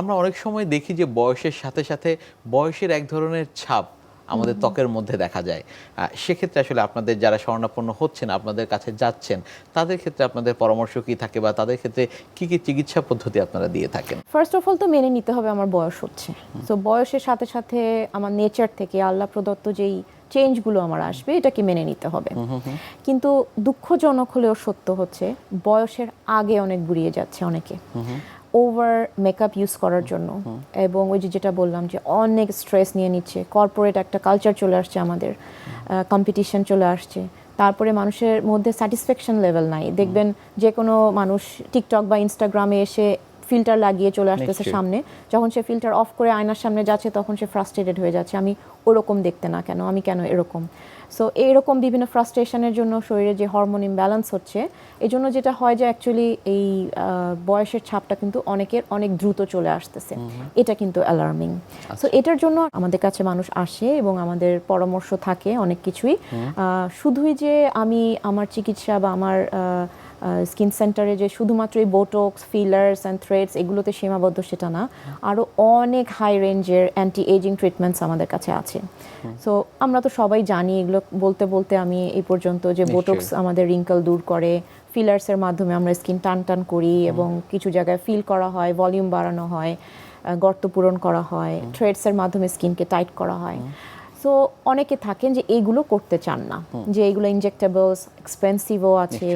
আমরা অনেক সময় দেখি যে বয়সের সাথে সাথে বয়সের এক ধরনের ছাপ আমাদের ত্বকের মধ্যে দেখা যায়। সেক্ষেত্রে আসলে আপনাদের যারা শরণাপন্ন হচ্ছেন আপনাদের কাছে যাচ্ছেন তাদের ক্ষেত্রে আপনাদের পরামর্শ কি থাকে বা তাদের ক্ষেত্রে কি কি চিকিৎসা পদ্ধতি আপনারা দিয়ে থাকেন? ফার্স্ট অফ অল তো মেনে নিতে হবে আমার বয়স হচ্ছে। তো বয়সের সাথে সাথে আমার নেচার থেকে আল্লাহ প্রদত্ত যেই চেঞ্জগুলো আমার আসবে এটাকে মেনে নিতে হবে। কিন্তু দুঃখজনক হলেও সত্য হচ্ছে বয়সের আগে অনেক বুড়িয়ে যাচ্ছে অনেকে। ওভার মেকআপ ইউজ করার জন্য। এবং ওই যে যেটা বললাম যে অনেক স্ট্রেস নিয়ে নিচ্ছে। কর্পোরেট একটা কালচার চলে আসছে আমাদের। কম্পিটিশন চলে আসছে। তারপরে মানুষের মধ্যে স্যাটিসফ্যাকশন লেভেল নাই। দেখবেন যে কোনো মানুষ টিকটক বা ইনস্টাগ্রামে এসে ফিল্টার লাগিয়ে চলে আসতেছে সামনে। যখন সে ফিল্টার অফ করে আয়নার সামনে যাচ্ছে তখন সে ফ্রাস্ট্রেটেড হয়ে যাচ্ছে। আমি ওরকম দেখতে না কেন? আমি কেন এরকম? সো এইরকম বিভিন্ন ফ্রাস্ট্রেশনের জন্য শরীরে যে হরমোন ইমব্যালেন্স হচ্ছে এই জন্য যেটা হয় যে অ্যাকচুয়ালি এই বয়সের ছাপটা কিন্তু অনেকের অনেক দ্রুত চলে আসতেছে। এটা কিন্তু অ্যালার্মিং সো এটার জন্য আমাদের কাছে মানুষ আসে এবং আমাদের পরামর্শ থাকে অনেক কিছুই। শুধুই যে আমি আমার চিকিৎসা বা আমার স্কিন সেন্টারে যে শুধুমাত্র এই বোটক্স ফিলার্স অ্যান্ড থ্রেডস এগুলোতে সীমাবদ্ধ সেটা না। আরও অনেক হাই রেঞ্জের অ্যান্টি এজিং ট্রিটমেন্টস আমাদের কাছে আছে। সো আমরা তো সবাই জানি এগুলো বলতে বলতে আমি এই পর্যন্ত যে বোটক্স আমাদের রিঙ্কল দূর করে ফিলার্সের মাধ্যমে আমরা স্কিন টান টান করি এবং কিছু জায়গায় ফিল করা হয় ভলিউম বাড়ানো হয় গর্ত পূরণ করা হয় থ্রেডসের মাধ্যমে স্কিনকে টাইট করা হয়। সো অনেকে থাকেন যে এইগুলো করতে চান না। যে এইগুলো ইনজেক্টেবলস এক্সপেন্সিভও আছে।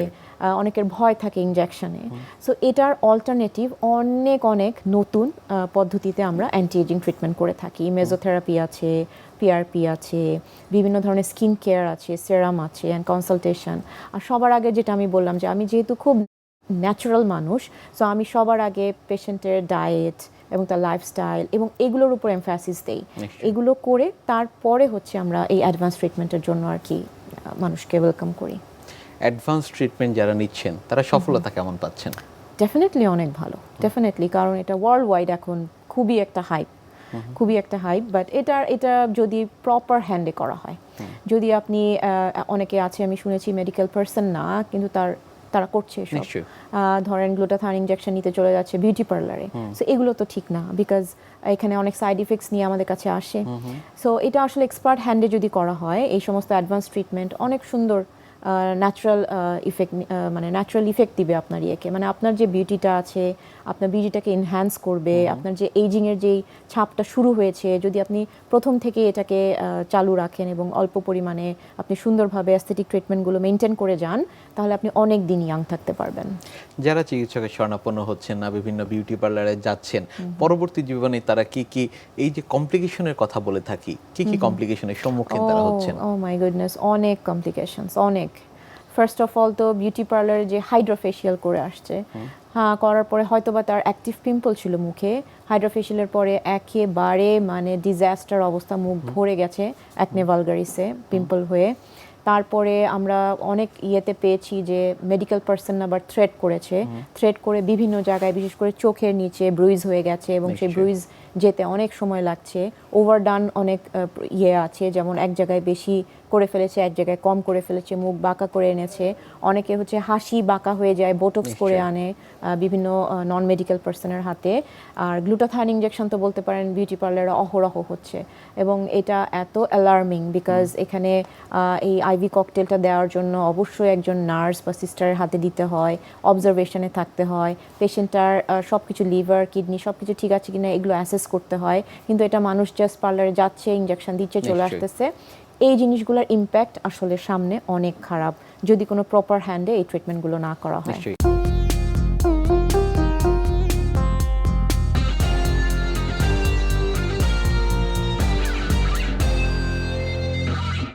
অনেকের ভয় থাকে ইনজেকশনে সো এটার অল্টারনেটিভ অনেক অনেক নতুন পদ্ধতিতে আমরা অ্যান্টি এজিং ট্রিটমেন্ট করে থাকি। মেজোথেরাপি আছে পিআরপি আছে বিভিন্ন ধরনের স্কিন কেয়ার আছে সেরাম আছে অ্যান্ড কনসালটেশন আর সবার আগে যেটা আমি বললাম যে আমি যেহেতু খুব ন্যাচারাল মানুষ সো আমি সবার আগে পেশেন্টের ডায়েট এবং তার লাইফস্টাইল এবং এগুলোর উপর এমফ্যাসিস দেই। এগুলো করে তারপরে হচ্ছে আমরা এই অ্যাডভান্স ট্রিটমেন্টের জন্য আর কি মানুষকে ওয়েলকাম করি। অ্যাডভান্স ট্রিটমেন্ট যারা নিচ্ছেন তারা সফলতা কেমন পাচ্ছেন? ডেফিনেটলি অনেক ভালো ডেফিনেটলি কারণ এটা ওয়ার্ল্ড ওয়াইড এখন খুবই একটা হাইপ খুবই একটা হাইপ বাট এটা এটা যদি প্রপার হ্যান্ডে করা হয় যদি আপনি অনেকে আছে আমি শুনেছি মেডিকেল পার্সন না কিন্তু তার তারা করছে এসব। ধরেন গ্লুটাথান ইনজেকশন নিতে চলে যাচ্ছে বিউটি পার্লারে সো এগুলো তো ঠিক না বিকজ এখানে অনেক সাইড ইফেক্টস নিয়ে আমাদের কাছে আসে। সো এটা আসলে এক্সপার্ট হ্যান্ডে যদি করা হয় এই সমস্ত অ্যাডভান্স ট্রিটমেন্ট অনেক সুন্দর ন্যাচারাল ইফেক্ট মানে ন্যাচারাল ইফেক্ট দিবে আপনার ইয়েকে। মানে আপনার যে বিউটিটা আছে আপনার বিউটিটাকে এনহ্যান্স করবে আপনার যে এইজিংয়ের যেই ছাপটা শুরু হয়েছে যদি আপনি প্রথম থেকে এটাকে চালু রাখেন এবং অল্প পরিমাণে আপনি সুন্দরভাবে অ্যাস্থেটিক ট্রিটমেন্টগুলো মেনটেন করে যান তাহলে আপনি অনেক দিন ইয়াং থাকতে পারবেন। যারা চিকিৎসকের শরণাপন্ন হচ্ছেন না বিভিন্ন বিউটি পার্লারে যাচ্ছেন পরবর্তী জীবনে তারা কি কি এই যে কমপ্লিকেশনের কথা বলে থাকি কি কি কমপ্লিকেশনের সম্মুখীন তারা হচ্ছেন? ও মাই গুডনেস অনেক কমপ্লিকেশনস অনেক। ফার্স্ট অফ অল তো বিউটি পার্লারে যে হাইড্রোফেশিয়াল করে আসছে হ্যাঁ করার পরে হয়তো বা তার অ্যাক্টিভ পিম্পল ছিল মুখে। হাইড্রোফেশিয়ালের পরে একেবারে মানে ডিজাস্টার অবস্থা মুখ ভরে গেছে অ্যাকনে ভালগারিসে পিম্পল হয়ে। তারপরে আমরা অনেক ইয়েতে পেয়েছি যে মেডিকেল পার্সন আবার থ্রেড করেছে। থ্রেড করে বিভিন্ন জায়গায় বিশেষ করে চোখের নিচে ব্রুইজ হয়ে গেছে এবং সেই ব্রুইজ যেতে অনেক সময় লাগছে। ওভারডান অনেক ইয়ে আছে যেমন এক জায়গায় বেশি করে ফেলেছে এক জায়গায় কম করে ফেলেছে মুখ বাঁকা করে এনেছে। অনেকে হচ্ছে হাসি বাঁকা হয়ে যায় বোটক্স করে আনে বিভিন্ন নন মেডিকেল পার্সনের হাতে। আর গ্লুটাথাইন ইনজেকশন তো বলতে পারেন বিউটি পার্লারে অহরহ হচ্ছে। এবং এটা এত অ্যালার্মিং বিকজ এখানে এই আইভি ককটেলটা দেওয়ার জন্য অবশ্যই একজন নার্স বা সিস্টারের হাতে দিতে হয় অবজারভেশনে থাকতে হয়। পেশেন্টটার সব কিছু লিভার কিডনি সব কিছু ঠিক আছে কিনা এগুলো অ্যাসেস করতে হয়। কিন্তু এটা মানুষ জাস্ট পার্লারে যাচ্ছে ইঞ্জেকশন দিচ্ছে চলে আসতেছে। এই জিনিসগুলোর ইম্প্যাক্ট আসলে সামনে অনেক খারাপ, যদি কোনো প্রপার হ্যান্ডে এই ট্রিটমেন্টগুলো না করা হয়।